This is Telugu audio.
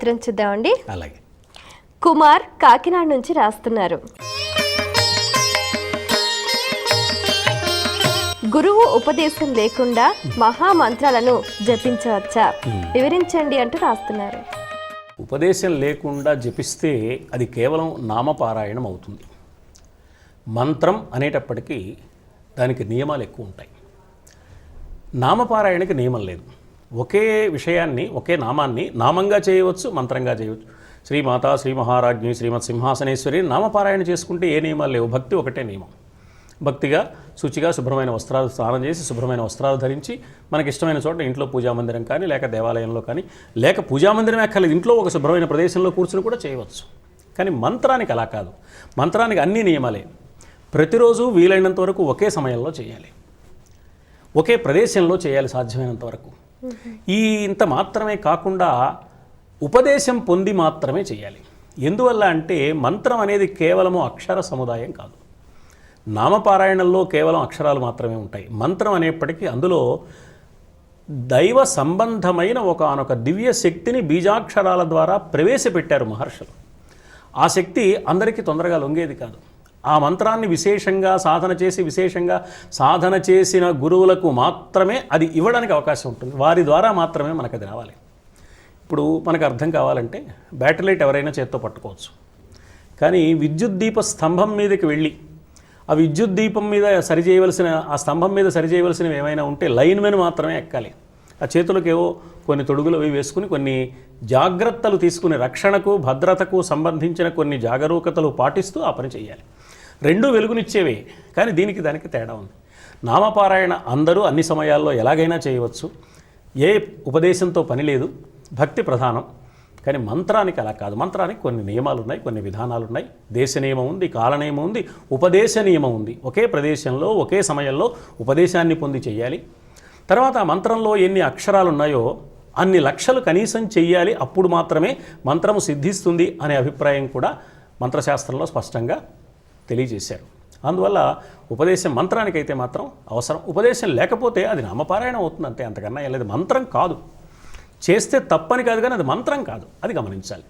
ఉత్తరం చూద్దామండి. అలాగే. కుమార్ కాకినాడ నుంచి రాస్తున్నారు. గురువు ఉపదేశం లేకుండా మహామంత్రాలను జపించవచ్చా? వివరించండి అంటూ రాస్తున్నారు. ఉపదేశం లేకుండా జపిస్తే అది కేవలం నామపారాయణం అవుతుంది. మంత్రం అనేటప్పటికీ దానికి నియమాలు ఎక్కువ ఉంటాయి. నామపారాయణకి నియమం లేదు. ఒకే విషయాన్ని ఒకే నామాన్ని నామంగా చేయవచ్చు మంత్రంగా చేయవచ్చు. శ్రీమాత శ్రీ మహారాజ్ఞి శ్రీమత్ సింహాసనేశ్వరి నామపారాయణ చేసుకుంటే ఏ నియమాలు లేవు. భక్తి ఒకటే నియమం. భక్తిగా శుచిగా శుభ్రమైన వస్త్రాలు స్నానం చేసి శుభ్రమైన వస్త్రాలు ధరించి మనకి ఇష్టమైన చోట ఇంట్లో పూజా మందిరం కానీ లేక దేవాలయంలో కానీ లేక పూజా మందిరం ఎక్కర్లేదు ఇంట్లో ఒక శుభ్రమైన ప్రదేశంలో కూర్చుని కూడా చేయవచ్చు. కానీ మంత్రానికి అలా కాదు. మంత్రానికి అన్ని నియమాలే. ప్రతిరోజు వీలైనంత వరకు ఒకే సమయంలో చేయాలి. ఒకే ప్రదేశంలో చేయాలి సాధ్యమైనంత వరకు. ఈ ఇంత మాత్రమే కాకుండా ఉపదేశం పొంది మాత్రమే చేయాలి. ఎందువల్ల అంటే మంత్రం అనేది కేవలము అక్షర సముదాయం కాదు. నామపారాయణంలో కేవలం అక్షరాలు మాత్రమే ఉంటాయి. మంత్రం అనేప్పటికీ అందులో దైవ సంబంధమైన ఒకనొక దివ్య శక్తిని బీజాక్షరాల ద్వారా ప్రవేశపెట్టారు మహర్షులు. ఆ శక్తి అందరికీ తొందరగా లొంగేది కాదు. ఆ మంత్రాన్ని విశేషంగా సాధన చేసి విశేషంగా సాధన చేసిన గురువులకు మాత్రమే అది ఇవ్వడానికి అవకాశం ఉంటుంది. వారి ద్వారా మాత్రమే మనకు అది రావాలి. ఇప్పుడు మనకు అర్థం కావాలంటే బ్యాటరీ లైట్ ఎవరైనా చేత్తో పట్టుకోవచ్చు. కానీ విద్యుత్ దీప స్తంభం మీదకి వెళ్ళి ఆ విద్యుత్ దీపం మీద సరి చేయవలసిన ఆ స్తంభం మీద సరిచేయవలసినవి ఏమైనా ఉంటే లైన్ మెన్ మాత్రమే ఎక్కాలి. ఆ చేతులకు ఏవో కొన్ని తొడుగులు అవి వేసుకుని కొన్ని జాగ్రత్తలు తీసుకుని రక్షణకు భద్రతకు సంబంధించిన కొన్ని జాగరూకతలు పాటిస్తూ ఆ పని చేయాలి. రెండు వెలుగునిచ్చేవే. కానీ దీనికి దానికి తేడా ఉంది. నామపారాయణ అందరూ అన్ని సమయాల్లో ఎలాగైనా చేయవచ్చు. ఏ ఉపదేశంతో పని లేదు. భక్తి ప్రధానం. కానీ మంత్రానికి అలా కాదు. మంత్రానికి కొన్ని నియమాలు ఉన్నాయి కొన్ని విధానాలు ఉన్నాయి దేశ నియమం ఉంది కాల నియమం ఉంది ఉపదేశ నియమం ఉంది. ఒకే ప్రదేశంలో ఒకే సమయంలో ఉపదేశాన్ని పొంది చేయాలి. తర్వాత మంత్రంలో ఎన్ని అక్షరాలు ఉన్నాయో అన్ని లక్షలు కనీసం చెయ్యాలి. అప్పుడు మాత్రమే మంత్రము సిద్ధిస్తుంది అనే అభిప్రాయం కూడా మంత్రశాస్త్రంలో స్పష్టంగా తెలియజేశారు. అందువల్ల ఉపదేశం మంత్రానికైతే మాత్రం అవసరం. ఉపదేశం లేకపోతే అది నామపారాయణం అవుతుంది అంతే. అంతకన్నా ఏం లేదు. మంత్రం కాదు. చేస్తే తప్పని కాదు కానీ అది మంత్రం కాదు. అది గమనించాలి.